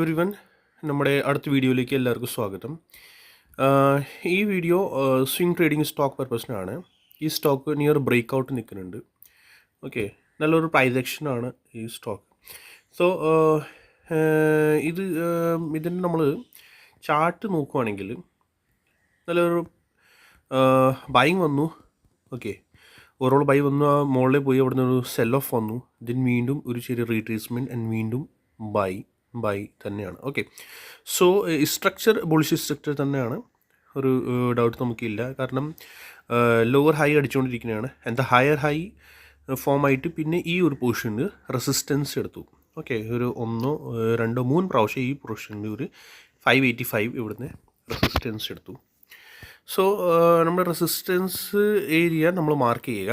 Every one നമ്മുടെ അടുത്ത വീഡിയോയിലേക്ക് എല്ലാവർക്കും സ്വാഗതം. ഈ വീഡിയോ സ്വിംഗ് ട്രേഡിംഗ് സ്റ്റോക്ക് പർപ്പസിനാണ് ഈ സ്റ്റോക്ക് നിയർ ബ്രേക്ക് ഔട്ട് നിൽക്കുന്നുണ്ട്. ഓക്കെ നല്ലൊരു പ്രൈസ് ആക്ഷനാണ് ഈ സ്റ്റോക്ക് സോ ഇത് ഇതിന് നമ്മൾ ചാർട്ട് നോക്കുവാണെങ്കിൽ നല്ലൊരു ബൈങ് വന്നു. ഓക്കെ ഓവറോൾ ബൈ വന്നു. ആ മുകളിൽ പോയി അവിടെ നിന്ന് ഒരു സെൽ ഓഫ് വന്നു. ദെൻ വീണ്ടും ഒരു ചെറിയ റീട്രേസ്മെന്റ് ആൻഡ് വീണ്ടും ബൈ ബൈ തന്നെയാണ്. Okay so structure bullish structure തന്നെയാണ്. ഒരു ഡൗട്ട് നമുക്കില്ല. കാരണം ലോവർ ഹൈ അടിച്ചുകൊണ്ടിരിക്കുന്നതാണ് എന്താ ഹയർ ഹൈ ഫോം ആയിട്ട് പിന്നെ ഈ ഒരു പൊസിഷനിൽ റെസിസ്റ്റൻസ് എടുത്തു. ഓക്കെ ഒരു ഒന്നോ രണ്ടോ മൂന്ന് പ്രാവശ്യം ഈ പൊസിഷനിൽ ഒരു ഫൈവ് എയ്റ്റി ഫൈവ് ഇവിടുന്ന് റെസിസ്റ്റൻസ് എടുത്തു. സോ നമ്മുടെ റെസിസ്റ്റൻസ് ഏരിയ നമ്മൾ മാർക്ക് ചെയ്യുക.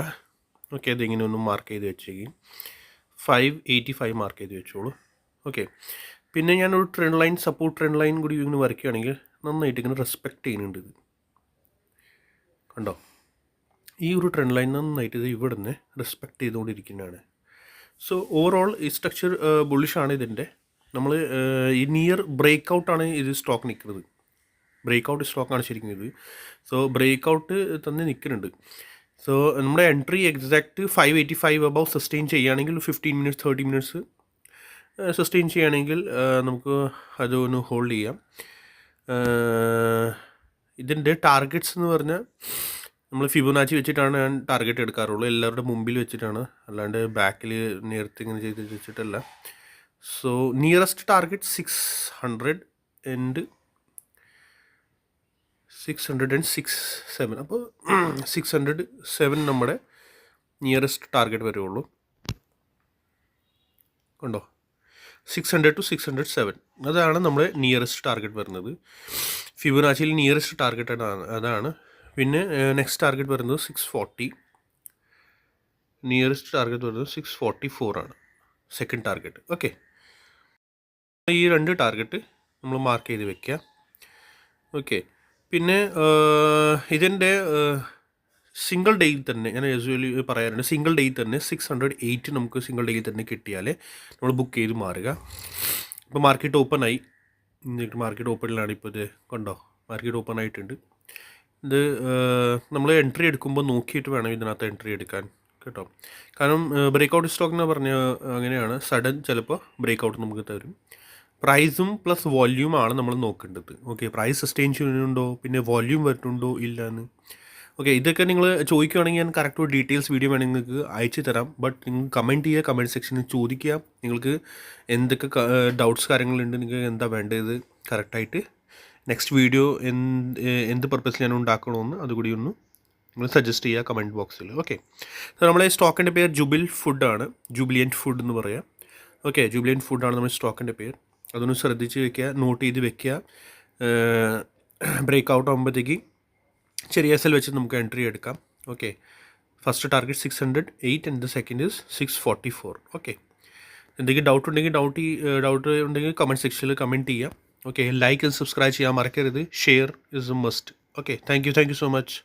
ഓക്കെ അതിങ്ങനെ ഒന്ന് മാർക്ക് ചെയ്ത് വെച്ചേക്കും. ഫൈവ് എയ്റ്റി ഫൈവ് മാർക്ക് ചെയ്ത് വെച്ചോളൂ. ഓക്കെ പിന്നെ ഞാൻ ഒരു trend line support trend line കൂടി ഇങ്ങനെ വരയ്ക്കുകയാണെങ്കിൽ നന്നായിട്ട് ഇങ്ങനെ റെസ്പെക്റ്റ് ചെയ്യുന്നുണ്ട് ഇത്. കണ്ടോ? ഈ ഒരു ട്രെൻഡ് ലൈൻ നന്നായിട്ട് ഇത് ഇവിടെ നിന്ന് റെസ്പെക്റ്റ് ചെയ്തുകൊണ്ടിരിക്കുന്നതാണ്. സോ ഓവറോൾ ഈ സ്ട്രക്ചർ ബുള്ളിഷാണ് ഇതിന്റെ. നമ്മൾ ഈ നിയർ ബ്രേക്ക് ഔട്ടാണ് ഇത് സ്റ്റോക്ക് നിൽക്കുന്നത്. ബ്രേക്ക് ഔട്ട് സ്റ്റോക്കാണ് ശരിക്കും ഇത്. സോ ബ്രേക്ക് ഔട്ട് തന്നെ നിൽക്കുന്നുണ്ട്. സോ നമ്മുടെ entry exact five eighty five above sustain ചെയ്യുകയാണെങ്കിൽ fifteen minutes thirty minutes sustain ചെയ്യുകയാണെങ്കിൽ നമുക്ക് അതൊന്ന് ഹോൾഡ് ചെയ്യാം. ഇതിന്റെ ടാർഗറ്റ്സ് എന്ന് പറഞ്ഞാൽ നമ്മൾ ഫിബൊനാച്ചി വെച്ചിട്ടാണ് ഞാൻ ടാർഗറ്റ് എടുക്കാറുള്ളൂ. എല്ലാവരുടെ മുമ്പിൽ വെച്ചിട്ടാണ്. അല്ലാണ്ട് ബാക്കിൽ നേരത്തെ ഇങ്ങനെ ചെയ്ത് വെച്ചിട്ടല്ല. So nearest target six hundred and six hundred and six seven അപ്പോൾ സിക്സ് ഹൺഡ്രഡ് സെവൻ നമ്മുടെ നിയറസ്റ്റ് ടാർഗറ്റ് വരുള്ളൂ കണ്ടോ? Six hundred to six hundred seven അതാണ് നമ്മുടെ നിയറസ്റ്റ് ടാർഗറ്റ് വരുന്നത്. ഫിബുനാച്ചിയിൽ നിയറസ്റ്റ് ടാർഗറ്റ് ആണ് അതാണ്. പിന്നെ നെക്സ്റ്റ് ടാർഗറ്റ് വരുന്നത് സിക്സ് ഫോർട്ടി നിയറസ്റ്റ് ടാർഗറ്റ് വരുന്നത് സിക്സ് ഫോർട്ടി ഫോർ ആണ് സെക്കൻഡ് ടാർഗറ്റ് ഓക്കെ ഈ രണ്ട് ടാർഗറ്റ് നമ്മൾ മാർക്ക് ചെയ്ത് വെക്കുക ഓക്കെ പിന്നെ ഇതിന്റെ സിംഗിൾ ഡേയിൽ തന്നെ ഞാൻ യൂസ്വലി പറയാറുണ്ട് സിംഗിൾ ഡേയിൽ തന്നെ സിക്സ് ഹൺഡ്രഡ് എയ്റ്റ് നമുക്ക് സിംഗിൾ ഡേയിൽ തന്നെ കിട്ടിയാലേ നമ്മൾ ബുക്ക് ചെയ്ത് മാറുക. ഇപ്പോൾ മാർക്കറ്റ് ഓപ്പൺ ആയി. എന്നിട്ട് മാർക്കറ്റ് ഓപ്പണിലാണ് ഇപ്പോൾ ഇത് കണ്ടോ? മാർക്കറ്റ് ഓപ്പൺ ആയിട്ടുണ്ട്. ഇത് നമ്മൾ എൻട്രി എടുക്കുമ്പോൾ നോക്കിയിട്ട് വേണം ഇതിനകത്ത് എൻട്രി എടുക്കാൻ കേട്ടോ? കാരണം ബ്രേക്ക് ഔട്ട് സ്റ്റോക്ക് എന്ന് പറഞ്ഞാൽ അങ്ങനെയാണ്. സഡൻ ചിലപ്പോൾ ബ്രേക്ക് ഔട്ട് നമുക്ക് തരും. പ്രൈസും പ്ലസ് വോല്യൂമാണ് നമ്മൾ നോക്കേണ്ടത്. ഓക്കെ പ്രൈസ് സസ്റ്റെയിൻ ചെയ്യുന്നുണ്ടോ? പിന്നെ വോല്യൂം വരുന്നുണ്ടോ? ഇല്ല എന്ന് ഓക്കെ ഇതൊക്കെ നിങ്ങൾ ചോദിക്കുകയാണെങ്കിൽ ഞാൻ കറക്റ്റ് ഒരു ഡീറ്റെയിൽസ് വീഡിയോ വേണമെങ്കിൽ നിങ്ങൾക്ക് അയച്ചു തരാം. ബട്ട് നിങ്ങൾ കമന്റ് ചെയ്യുക കമന്റ് സെക്ഷനിൽ ചോദിക്കുക. നിങ്ങൾക്ക് എന്തൊക്കെ ഡൗട്ട്സ് കാര്യങ്ങളുണ്ട് നിങ്ങൾക്ക് എന്താ വേണ്ടത് കറക്റ്റായിട്ട് നെക്സ്റ്റ് വീഡിയോ എന്ത് എന്ത് പർപ്പസിൽ ഞാൻ ഉണ്ടാക്കണമെന്ന് അതുകൂടി ഒന്ന് നിങ്ങൾ സജസ്റ്റ് ചെയ്യുക കമന്റ് ബോക്സിൽ ഓക്കെ സോ നമ്മളെ സ്റ്റോക്കിന്റെ പേര് ജുബിൽ ഫുഡാണ് ജൂബിലിയന്റ് ഫുഡ് എന്ന് പറയാം. ഓക്കെ ജൂബിലിയന്റ് ഫുഡാണ് നമ്മുടെ സ്റ്റോക്കിന്റെ പേര്. അതൊന്ന് ശ്രദ്ധിച്ച് വെക്കുക നോട്ട് ചെയ്ത് വെക്കുക. ബ്രേക്ക് ഔട്ട് ആകുമ്പോഴത്തേക്ക് ചെറിയ എസ് എൽ വെച്ച് നമുക്ക് എൻട്രി എടുക്കാം. Okay first target six hundred eight and the second is six forty four okay എന്തെങ്കിലും ഡൗട്ട് ഉണ്ടെങ്കിൽ ഡൗട്ട് ഡൗട്ട് ഉണ്ടെങ്കിൽ കമന്റ് സെക്ഷനിൽ കമന്റ് ചെയ്യാം. ഓക്കെ ലൈക്ക് ആൻഡ് സബ്സ്ക്രൈബ് ചെയ്യാൻ മറക്കരുത്. Share is a must okay thank you thank you so much